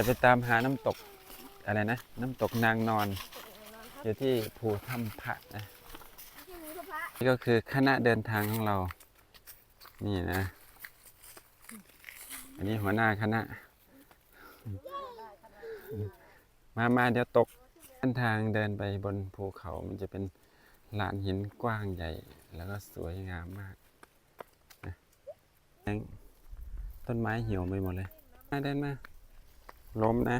จะไปตามหาน้ำตกอะไรนะ น้ำตกนางนอน อยู่ที่ภูถ้ำพระนะนี่ก็คือคณะเดินทางของเรา นี่นะ อันนี้หัวหน้าคณะ มามาเดี๋ยวตกเส้นทางเดินไปบนภูเขามันจะเป็นลานหินกว้างใหญ่ แล้วก็สวยงามมากนะต้นไม้เหี่ยวไปหมดเลยมาเดินมา ล้มนะ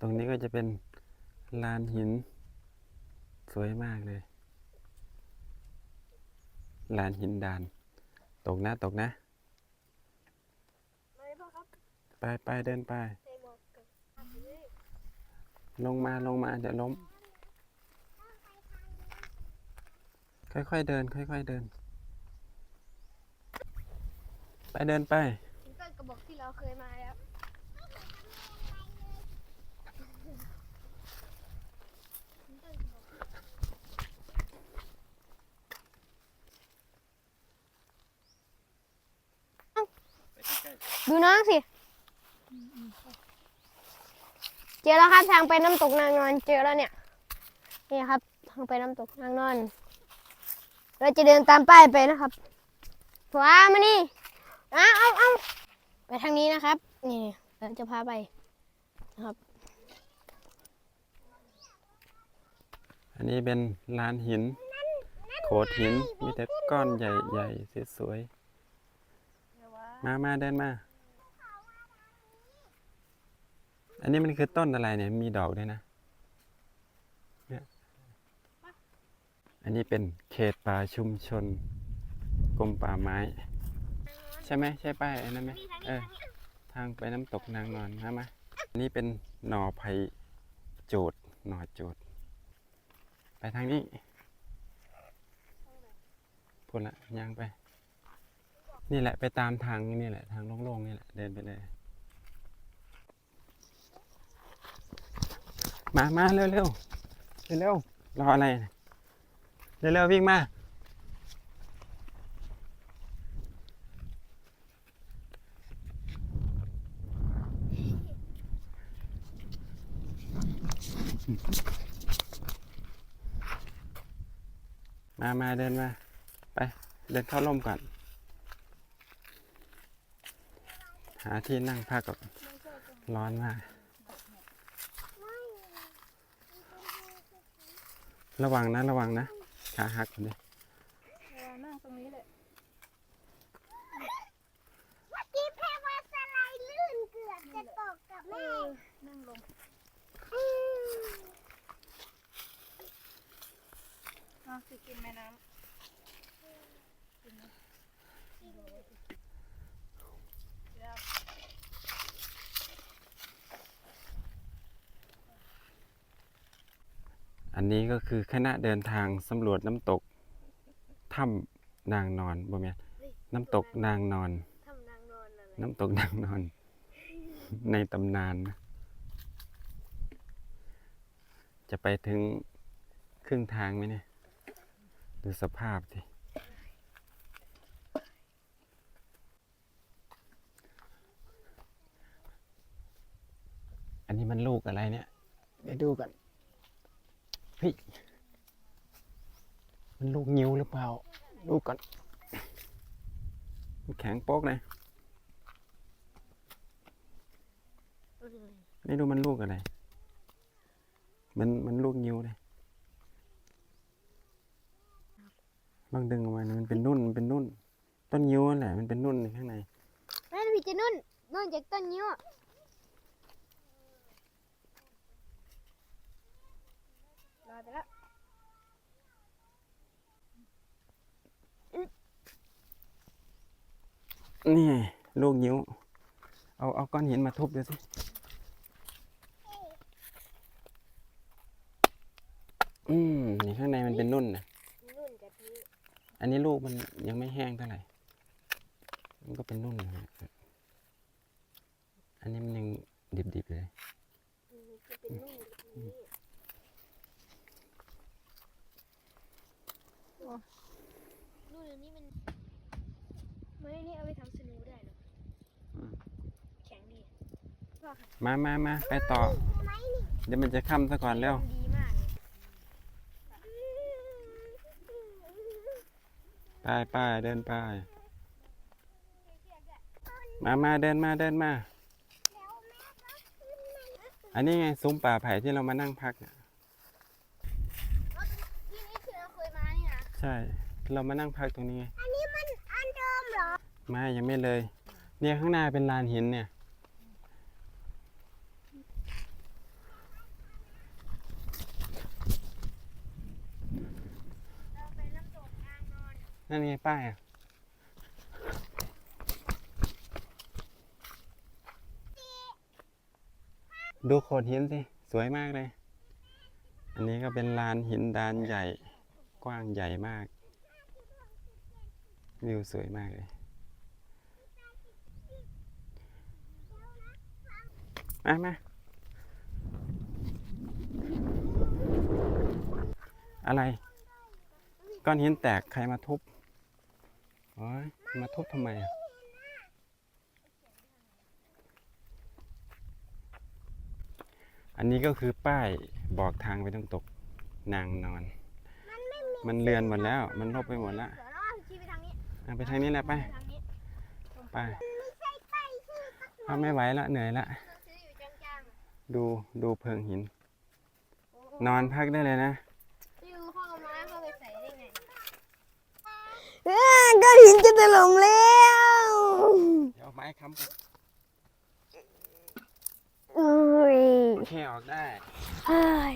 ตรงนี้ก็จะเป็นลานหิน สวยมากเลย ลานหินดาน ตกนะตกนะ ไปไปเดินไป ลงมาลงมาเดี๋ยวล้ม ค่อยๆเดิน ค่อยๆเดิน ไปเดินไป ถึงต้นกระบอกที่เราเคยมาแล้ว ดูน้องสิ เจอแล้วครับทางไปน้ำตกนางนอนเจอแล้วเนี่ย นี่ครับ ทางไปน้ำตกนางนอน เราจะเดินตามป้ายไปนะครับขวามานี่เอาเอาเอาไปทางนี้นะครับ นี่เราจะพาไปนะครับ อันนี้เป็นลานหิน โขดหิน มีแต่ก้อนใหญ่ๆสวยๆมามาเดินมา อันนี้มันคือต้นอะไรเนี่ยมีดอกด้วยนะเนี่ยอันนี้เป็นเขตป่าชุมชนกรมป่าไม้ ใช่ไหมใช่ป้ายอันนั้นไหมเออทางไปน้ำตกนางนอนมามาอันนี้เป็นหน่อไผ่โจดหน่อโจดไปทางนี้พูดละย่างไป นี่แหละไปตามทางนี่แหละ ทางโล่งๆนี่แหละเดินไปเลย มามาเร็วเร็วเร็วรออะไรเร็วเร็วๆวิ่งมามา มาเดินมา ไป เดินเข้าร่มก่อน หาที่นั่งพักก่อนร้อนมาก ระวังนะระวังนะขาหักคนนี้นั่งตรงนี้เลย กี้แพ้ว่าสไลด์ลื่นเกือบจะตกกับแม่ นั่งลงเอาสิกินแม่น้ อันนี้ก็คือคณะเดินทางสำรวจน้ำตกถ้ำนางนอนบ่แม่นน้ำตกนางนอนทำนางนอนอะไรน้ำตกนางนอน ในตำนานนะจะไปถึงครึ่งทางไหมเนี่ย ดูสภาพดิอันนี้มันลูกอะไรเนี่ย เดี๋ยวดูกัน เฮ้ยมันลูกงิ้วหรือเปล่า ดูก่อนมันแข็งโป๊กเลยนี่ดูมันลูกอะไร มันมันลูกงิ้วเลยลองดึงออกมานะมันเป็นนุ่นมันเป็นนุ่น ต้นงิ้วนั่นแหละ มันเป็นนุ่นในข้างในแม่พี่จะนุ่นนุ่นจากต้นนิ้ว อะลอยไปแล้วนี่ไงลูกงิ้ว เอาเอาก้อนหินมาทุบดูสิอืมนี่ข้างในมันเป็นนุ่นนะนุ่นจากนี้อันนี้ลูกมันยังไม่แห้งเท่าไหร่ มันก็เป็นนุ่นนะฮะอันนี้มันยังดิบๆเลยอืมจะเป็นนุ่นจากนี้ นุ่นอันนี้มันไม้นี่เอาไปทำสนูได้เหรออืมแข็งดีมามามาไปต่อเดี๋ยวมันจะค่ำซะก่อนแล้วดีมากไปไปเดินไป มามาเดินมาเดินมา อันนี้ไงซุ้มป่าไผ่ที่เรามานั่งพักน่ะที่นี่คือเราเคยมานี่นะ ใช่ เรามานั่งพักตรงนี้ไงอันนี้มันอันเดิมเหรอไม่ยังไม่เลย เนี่ยข้างหน้าเป็นลานหินเนี่ย เราไปน้ำตกนางนอนนั่นไงป้ายอะดูโขดหินสิ สวยมากเลย อันนี้ก็เป็นลานหินดานใหญ่ กว้างใหญ่มาก วิวสวยมากเลยมามาอะไร ก้อนหินแตกใครมาทุบโอ้ยมาทุบทำไมอะอันนี้ก็คือป้ายบอกทางไปต้องตกนางนอน มันเลือนหมดแล้ว มันลบไปหมดแล้ว อาไปทางนี้แหละไปทางนี้ไปเอาไม่ไหวละเหนื่อยละซื้ออยู่จ้างดูดูเพิงหินๆนอนพักได้เลยนะยูข้าวไม้เข้าไปใส่ได้ไงก็หินจะถล่มแล้ว เดี๋ยวเอาไม้ค้ำไปอุ้ยแค่ออกได้เฮ้ย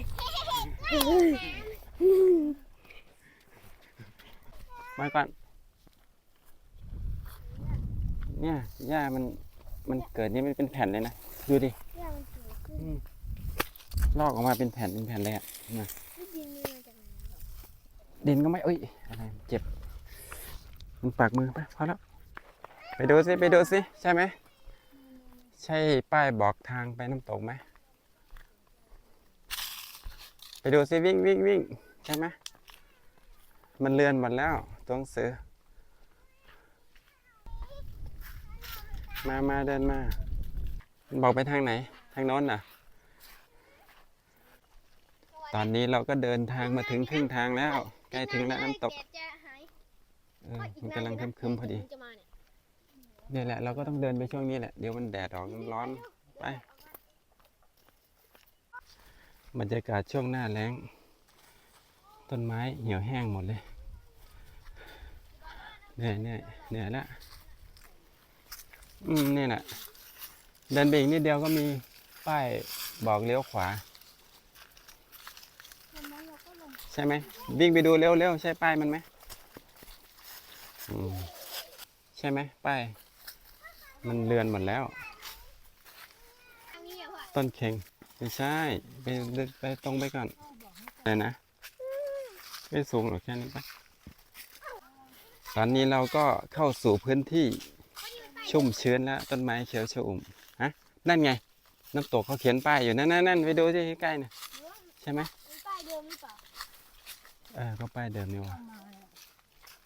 มาก่อน เนี่ยหญ้ามันมันเกิดนี่มันเป็นแผ่นเลยนะดูดิอืมลอกออกมาเป็นแผ่นเป็นแผ่นเลยอะนะดินมีมาจากไหนดินก็ไม่เอ้ยอะไรเจ็บ มันปากมือไปพอแล้วไปดูสิไปดูสิใช่ไหมใช่ป้ายบอกทางไปน้ำตกไหมไปดูสิวิ่งวิ่งวิ่งใช่ไหมมันเลือนหมดแล้วตัวหนังสือ มามาเดินมา บอกไปทางไหน ทางโน้นน่ะ ตอนนี้เราก็เดินทางมาถึงครึ่งทางแล้ว ใกล้ถึงแล้วน้ำตกเออมันกำลังคึมๆพอดีเนี่ยแหละ เราก็ต้องเดินไปช่วงนี้แหละ เดี๋ยวมันแดดออกร้อนไปบรรยากาศช่วงหน้าแล้ง ต้นไม้เหี่ยวแห้งหมดเลยเหนื่อยเหนื่อยเหนื่อยละ อืมนี่แหละเดินไปอีกนิดเดียวก็มีป้ายบอกเลี้ยวขวา ใช่ไหมวิ่งไปดูเร็วๆใช่ป้ายมันไหมอืมใช่ไหมป้ายมันเลือนหมดแล้ว ต้นเข่งไม่ใช่ไปไปตรงไปก่อนไหนนะไม่สูงหรอกแค่นี้ปะตอนนี้เราก็เข้าสู่พื้นที่ ชุ่มชื้นแล้วต้นไม้เขียวชอุ่มฮะนั่นไง น้ำตกเขาเขียนป้ายอยู่นั่นนั่นนั่นไปดูที่ใกล้ๆน่ะใช่ไหมมันป้ายเดิมหรือเปล่าเออก็ป้ายเดิมนี่หว่ะ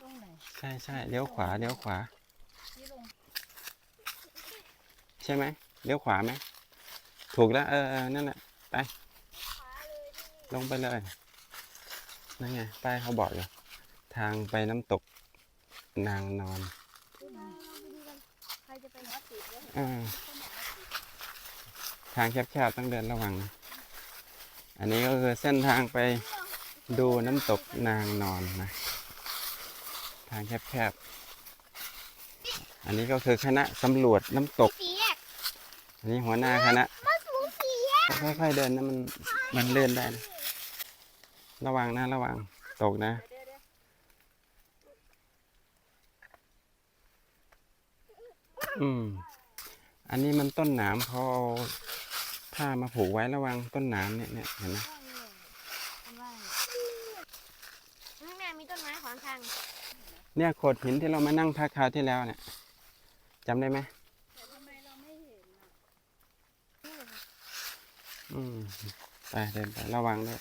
ตรงไหนใช่ใช่เลี้ยวขวาเลี้ยวขวานี่ลงใช่ไหมเลี้ยวขวาไหมถูกแล้วเออเออนั่นแหละไปลงไปเลยนั่นไงป้ายเขาบอกอยู่ทางไปน้ำตกนางนอนใคร จะไปวัดติดแล้วอาทางแคบๆต้องเดินระวัง อันนี้ก็คือเส้นทางไปดูน้ำตกนางนอนนะ ทางแคบๆ อันนี้ก็คือคณะสำรวจน้ำตก อันนี้หัวหน้าคณะ ค่อยๆเดินนะมันมันเลื่อนได้นะระวังนะระวังตกนะ อืม อันนี้มันต้นหนามเขาเอาผ้ามาผูกไว้ระวังต้นหนามเนี่ยเนี่ยเห็นไหมข้างหน้ามีต้นไม้ขวางทางเนี่ยโขดหินที่เรามานั่งพักคราวที่แล้วเนี่ยจำได้ไหมแต่ทำไมเราไม่เห็นอะอืมไปเดินไประวังด้วย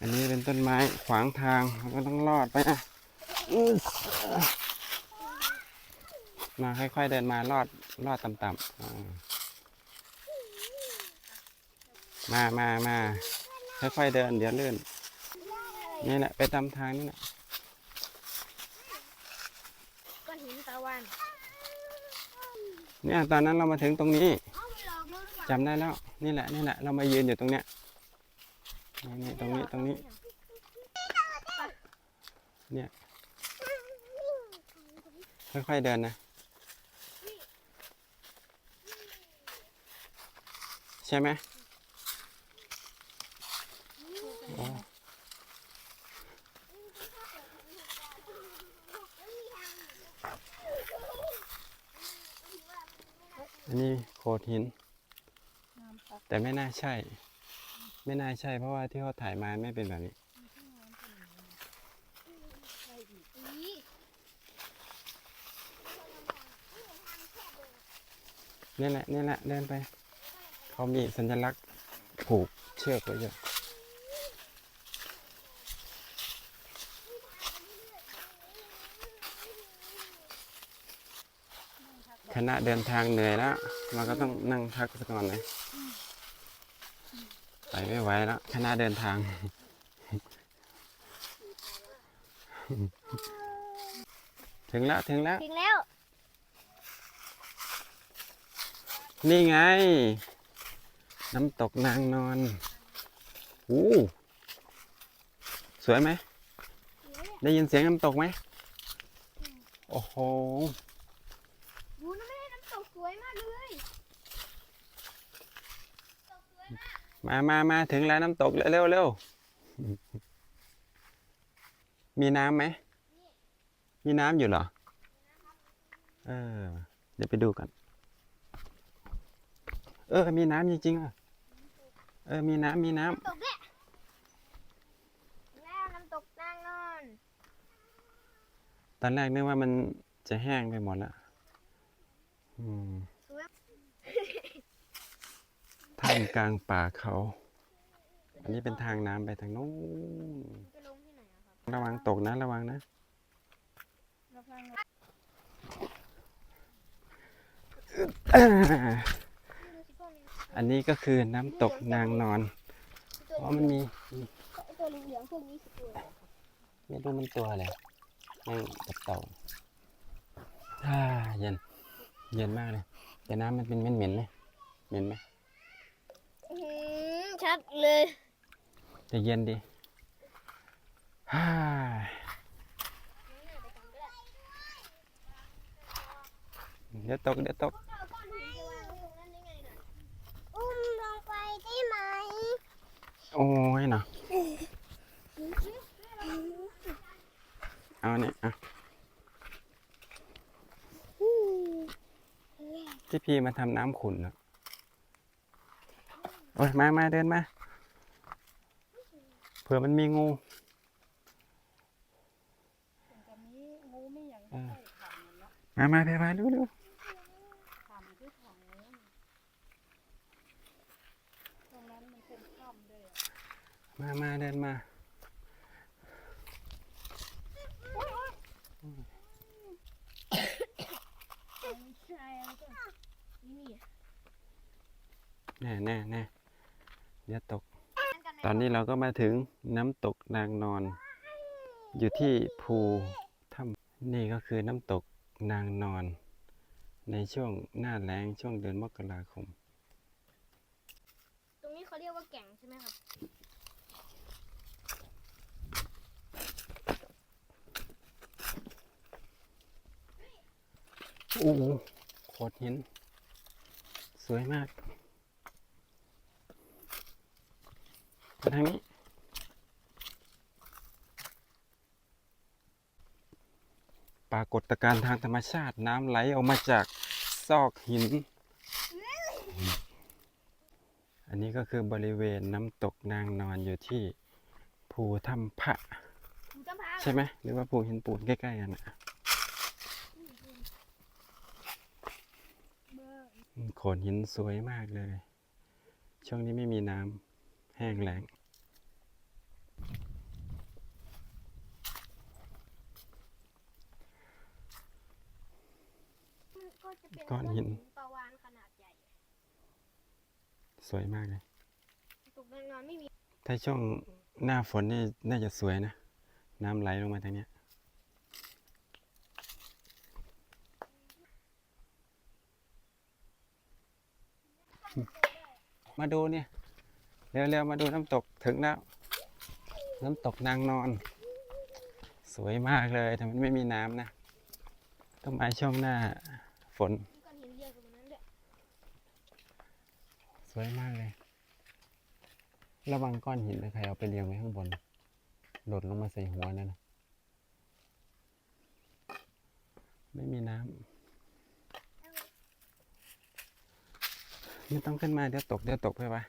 อันนี้เป็นต้นไม้ขวางทางเราก็ต้องรอดไปอะอื้อ มาค่อยๆเดินมาลอดลอดต่ำๆอ่ามามามาค่อยๆเดิน เดี๋ยวลื่น นี่แหละ ไปตามทางนี่แหละก้อนหินตะวัน เนี่ย ตอนนั้นเรามาถึงตรงนี้เอาไปหลอกเราหรือเปล่าจำได้แล้ว นี่แหละ นี่แหละ เรามายืนอยู่ตรงเนี้ยนี่นี่ตรงนี้ ตรงนี้ เนี่ย ค่อยๆเดินนะ ช่ไหมโอ้อันนี้โขดหินน้ำปักแต่ไม่น่าใช่ ไม่น่าใช่ เพราะว่าที่เขาถ่ายมาไม่เป็นแบบนี้นี่แหละนี่แหละเดินไป เขามีสัญลักษณ์ผูกเชือกไว้อยู่คณะเดินทางเหนื่อยแล้วเราก็ต้องนั่งพักสักก่อนนะไปไม่ไหวแล้วคณะเดินทาง ถึงแล้วถึงแล้ว ถึงแล้ว นี่ไง น้ำตกนางนอนอู้สวยไหม ได้ยินเสียงน้ำตกไหม โอ้โหดูนะไม่ได้น้ำตกสวยมากเลยมามามาถึงแล้วน้ำตกเร็วเร็วเร็วมีน้ำไหม มีน้ำอยู่เหรอ เออ เดี๋ยวไปดูกันเออ มีน้ำจริงๆอะ เออ มีน้ำมีน้ำน้ำตกเนี่ยแล้วน้ำตกนางนอน ตอนแรกนึกว่ามันจะแห้งไปหมดแล้วอืมสวยท่ามกลางป่าเขา อันนี้เป็นทางน้ำไปทางโน้นไปลงที่ไหนอะครับระวังตกนะ ระวังนะ ระวัง อันนี้ก็คือน้ำตกนางนอนตัวอ๋อมันมีตัวเหลืองๆพวกนี้คือตัวอะไรครับไม่รู้มันตัวอะไรนั่งกับเต่าอ่าเย็น เย็นมากเลยแต่น้ำมันเป็นเหม็นๆไหมเหม็นไหมอื้อหือชัดเลยแต่เย็นดีฮ่าเดี๋ยวตกเดี๋ยวตก อุ้มลงไปได้ไหม โอ้ยเนาะเอาเนี่ยอะที่พี่มาทำน้ำขุ่นนะโอ้ยมามาเดินมา เผื่อมันมีงูแต่นี้งูไม่อย่างอ่าใช่ขำมันเนาะมามาไปมาดูดู ขำที่ถังนู้นตรงนั้นมันเป็นถ้ำด้วยอะ มามาเดินมาแน่แน่แน่น่เดี๋ยตก ตอนนี้เราก็มาถึงน้ำตกนางนอน อยู่ที่ภูถ้ำนี่ก็คือน้ำตกนางนอน ในช่วงหน้าแล้งช่วงเดือนมกราคม ตรงนี้เขาเรียกว่าแก่งใช่ไหมครับ โอ้โหโขดหิน สวยมากไปทางนี้ ปรากฏการณ์ทางธรรมชาติน้ำไหลออกมาจากซอกหิน อันนี้ก็คือบริเวณน้ำตกนางนอนอยู่ที่ภูถ้ำพระผมจะพาใช่ไหมหรือว่าภูหินปูนใกล้ ๆ กันนะอืม โขดหินสวยมากเลย ช่วงนี้ไม่มีน้ำแห้งแล้งก้อนหินปลาวานขนาดใหญ่ สวยมากเลยถ้าช่วงหน้าฝนนี่น่าจะสวยนะ น้ำไหลลงมาทางเนี้ย มาดูเนี่ยเร็วๆมาดูน้ำตกถึงแล้ว น้ำตกนางนอน สวยมากเลยแต่มันไม่มีน้ำนะต้องมาช่วงหน้าฝน สวยมากเลย ระวังก้อนหินนะใครเอาไปเรียงไว้ข้างบนหล่นลงมาใส่หัวนั่นนะไม่มีน้ำ ไม่ต้องขึ้นมาเดี๋ยวตกเดี๋ยวตกไปวะ